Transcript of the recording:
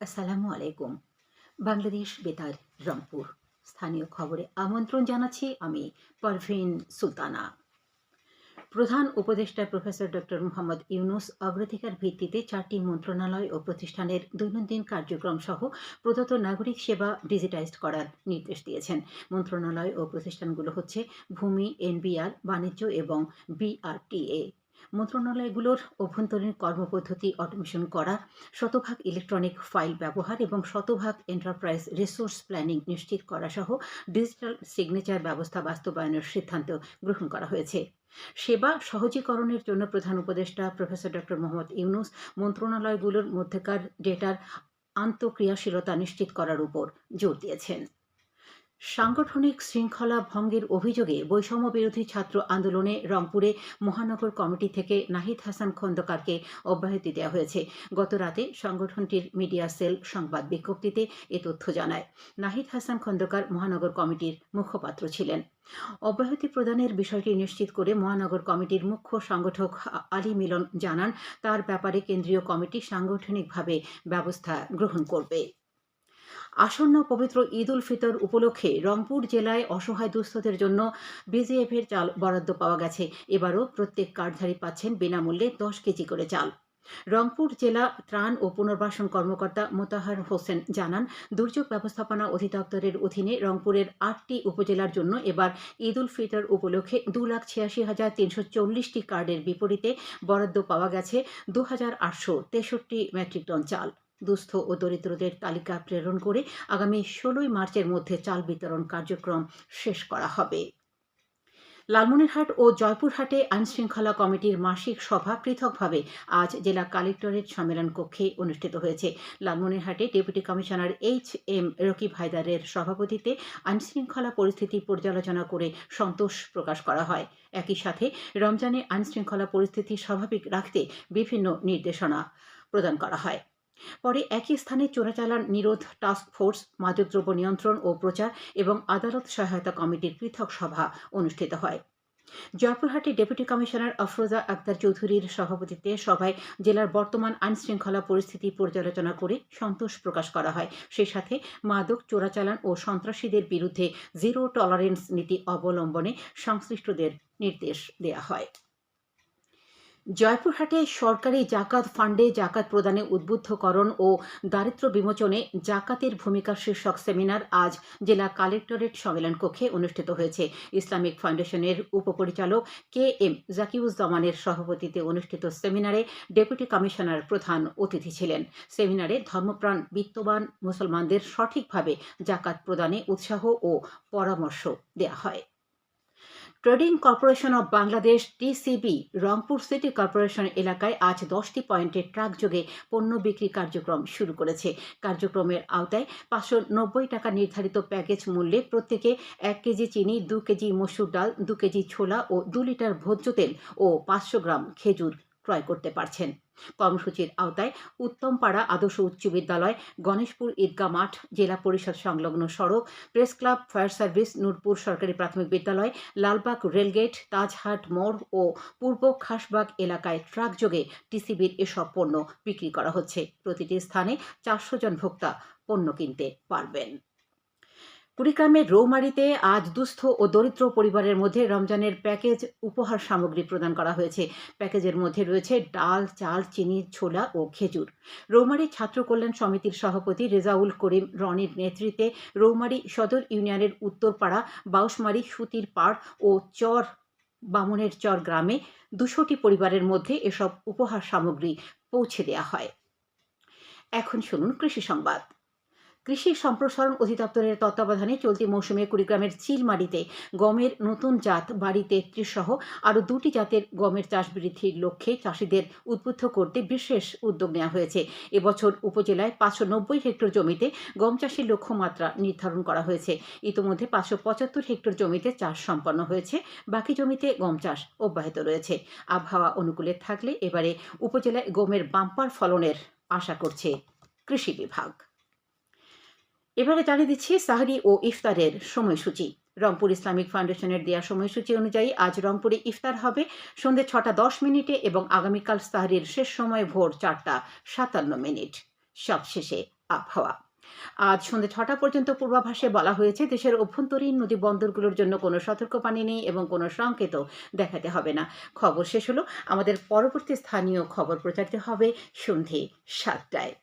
আসসালামু আলাইকুম। বাংলাদেশ বেতার, রংপুর। স্থানীয় খবরে আমন্ত্রণ জানাচ্ছি আমি পারভিন সুলতানা। প্রধান উপদেষ্টা প্রফেসর ডক্টর মোহাম্মদ ইউনুস অগ্রাধিকার ভিত্তিতে চারটি মন্ত্রণালয় ও প্রতিষ্ঠানের দৈনন্দিন কার্যক্রম সহ প্রদত্ত নাগরিক সেবা ডিজিটাইজড করার নির্দেশ দিয়েছেন। মন্ত্রণালয় ও প্রতিষ্ঠানগুলো হচ্ছে ভূমি, এনবিআর, বাণিজ্য এবং বিআরটিএ। মন্ত্রণালয়গুলোর অভ্যন্তরীণ কর্মপদ্ধতি অটোমেশন করা, শতভাগ ইলেকট্রনিক ফাইল ব্যবহার এবং শতভাগ এন্টারপ্রাইজ রিসোর্স প্ল্যানিং নিশ্চিত করা সহ ডিজিটাল সিগনেচার ব্যবস্থা বাস্তবায়নের সিদ্ধান্ত গ্রহণ করা হয়েছে। সেবা সহজীকরণের জন্য প্রধান উপদেষ্টা প্রফেসর ডক্টর মোহাম্মদ ইউনুস মন্ত্রণালয়গুলোর মধ্যেকার ডেটার আন্তঃক্রিয়াশীলতা নিশ্চিত করার উপর জোর দিয়েছেন। সাংগঠনিক শৃঙ্খলা ভঙ্গের অভিযোগে বৈষম্য বিরোধী ছাত্র আন্দোলনে রংপুরে মহানগর কমিটি থেকে নাহিদ হাসান খন্দকারকে অব্যাহতি দেওয়া হয়েছে। গত রাতে সংগঠনটির মিডিয়া সেল সংবাদ বিজ্ঞপ্তিতে এ তথ্য জানায়। নাহিদ হাসান খন্দকার মহানগর কমিটির মুখপাত্র ছিলেন। অব্যাহতি প্রদানের বিষয়টি নিশ্চিত করে মহানগর কমিটির মুখ্য সংগঠক আলী মিলন জানান, তার ব্যাপারে কেন্দ্রীয় কমিটি সাংগঠনিকভাবে ব্যবস্থা গ্রহণ করবে। আসন্ন পবিত্র ঈদ উল ফিতর উপলক্ষে রংপুর জেলায় অসহায় দুস্থদের জন্য বিজিএফের চাল বরাদ্দ পাওয়া গেছে। এবারও প্রত্যেক কার্ডধারী পাচ্ছেন বিনামূল্যে দশ কেজি করে চাল। রংপুর জেলা ত্রাণ ও পুনর্বাসন কর্মকর্তা মোতাহার হোসেন জানান, দুর্যোগ ব্যবস্থাপনা অধিদপ্তরের অধীনে রংপুরের আটটি উপজেলার জন্য এবার ঈদ উল ফিতর উপলক্ষে দু লাখ ছিয়াশি হাজার তিনশো চল্লিশটি কার্ডের বিপরীতে বরাদ্দ পাওয়া গেছে দু হাজার আটশো তেষট্টি মেট্রিক টন চাল। দুস্থ ও দরিদ্রদের তালিকা প্রেরণ করে আগামী ষোলোই মার্চের মধ্যে চাল বিতরণ কার্যক্রম শেষ করা হবে। লালমনিরহাট ও জয়পুরহাটে আইনশৃঙ্খলা কমিটির মাসিক সভা পৃথকভাবে আজ জেলা কালেক্টরেট সম্মেলন কক্ষে অনুষ্ঠিত হয়েছে। লালমনিরহাটে deputy commissioner H M Rakib হায়দারের সভাপতিত্বে আইনশৃঙ্খলা পরিস্থিতি পর্যালোচনা করে সন্তোষ প্রকাশ করা হয়। একই সাথে রমজানে আইনশৃঙ্খলা পরিস্থিতি স্বাভাবিক রাখতে বিভিন্ন নির্দেশনা প্রদান করা হয়। পরে একই স্থানে চোরাচালান নিরোধ টাস্ক ফোর্স, মাদকদ্রব্য নিয়ন্ত্রণ ও প্রচার এবং আদালত সহায়তা কমিটির পৃথক সভা অনুষ্ঠিত হয়। জয়পুরহাটে ডেপুটি কমিশনার আফরোজা আক্তার চৌধুরীর সভাপতিত্বে সভায় জেলার বর্তমান আইন শৃঙ্খলা পরিস্থিতি পর্যালোচনা করে সন্তোষ প্রকাশ করা হয়। সেই সাথে মাদক, চোরাচালান ও সন্ত্রাসীদের বিরুদ্ধে জিরো টলারেন্স নীতি অবলম্বনে সংশ্লিষ্টদের নির্দেশ দেওয়া হয়। জয়পুরহাটে সরকারি জাকাত ফান্ডে জাকাত প্রদানে উদ্বুদ্ধকরণ ও দারিদ্র বিমোচনে জাকাতের ভূমিকা শীর্ষক সেমিনার আজ জেলা কালেক্টরেট সম্মেলন কক্ষে অনুষ্ঠিত হয়েছে। ইসলামিক ফাউন্ডেশনের উপপরিচালক কে এম জাকিউজ্জামানের সভাপতিত্বে অনুষ্ঠিত সেমিনারে ডেপুটি কমিশনার প্রধান অতিথি ছিলেন। সেমিনারে ধর্মপ্রাণ বিত্তবান মুসলমানদের সঠিকভাবে জাকাত প্রদানে উৎসাহ ও পরামর্শ দেওয়া হয়। Trading corporation of Bangladesh TCB Rangpur city corporation এলাকায় আজ দশটি পয়েন্টে ট্রাক যোগে পণ্য বিক্রি কার্যক্রম শুরু করেছে। কার্যক্রমের আওতায় পাঁচশো নব্বই টাকা নির্ধারিত প্যাকেজ মূল্যে প্রত্যেকে এক কেজি চিনি, দু কেজি মসুর ডাল, দু কেজি ছোলা ও দু লিটার ভোজ্য তেল ও পাঁচশো গ্রাম খেজুর ক্রয় করতে পারছেন। কর্মসূচির আওতায় উত্তমপাড়া আদর্শ উচ্চ বিদ্যালয়, গণেশপুর ঈদগাহ মাঠ, জেলা পরিষদ সংলগ্ন সড়ক, press club, fire service, Nurpur সরকারি প্রাথমিক বিদ্যালয়, লালবাগ রেলগেট, তাজহাট মোড় ও পূর্ব খাসবাগ এলাকায় ট্রাক যোগে টিসিবির এসব পণ্য বিক্রি করা হচ্ছে। প্রতিটি স্থানে চারশো জন ভোক্তা পণ্য কিনতে পারবেন। কুড়িগ্রামের রৌমারিতে আজ দুস্থ ও দরিদ্র পরিবারের মধ্যে রমজানের প্যাকেজ উপহার সামগ্রী প্রদান করা হয়েছে। প্যাকেজের মধ্যে রয়েছে ডাল, চাল, চিনি, ছোলা ও খেজুর। রৌমারি ছাত্র কল্যাণ সমিতির সভাপতি রেজাউল করিম রনির নেতৃত্বে রৌমারি সদর ইউনিয়নের উত্তরপাড়া, বাউসমারি, সুতির পাড় ও চর, বামনের চর গ্রামে দুশোটি পরিবারের মধ্যে এসব উপহার সামগ্রী পৌঁছে দেওয়া হয়। এখন শুনুন কৃষি সংবাদ। কৃষি সম্প্রসারণ অধিদপ্তরের তত্ত্বাবধানে চলতি মৌসুমে কুড়িগ্রামের চিলমারিতে গমের নতুন জাত বাড়ি তেত্রিশ সহ আরও দুটি জাতের গমের চাষ বৃদ্ধির লক্ষ্যে চাষিদের উদ্বুদ্ধ করতে বিশেষ উদ্যোগ নেওয়া হয়েছে। এবছর উপজেলায় পাঁচশো নব্বই হেক্টর জমিতে গম চাষের লক্ষ্যমাত্রা নির্ধারণ করা হয়েছে। ইতিমধ্যে পাঁচশো পঁচাত্তর হেক্টর জমিতে চাষ সম্পন্ন হয়েছে। বাকি জমিতে গম চাষ অব্যাহত রয়েছে। আবহাওয়া অনুকূলে থাকলে এবারে উপজেলায় গমের বাম্পার ফলনের আশা করছে কৃষি বিভাগ। এবারে জানিয়ে দিচ্ছি সাহরি ও ইফতারের সময়সূচি। রংপুর ইসলামিক ফাউন্ডেশনের দেওয়া সময়সূচি অনুযায়ী আজ রংপুরে ইফতার হবে সন্ধ্যে ছটা দশ মিনিটে এবং আগামীকাল সাহরির শেষ সময় ভোর চারটা সাতান্ন মিনিট। সবশেষে আবহাওয়া। আজ সন্ধ্যে ছটা পর্যন্ত পূর্বাভাসে বলা হয়েছে, দেশের অভ্যন্তরীণ নদী বন্দরগুলোর জন্য কোনো সতর্কবাণী নেই এবং কোনো সংকেত দেখাতে হবে না। খবর শেষ হলো। আমাদের পরবর্তী স্থানীয় খবর প্রচারিত হবে সন্ধে সাতটায়।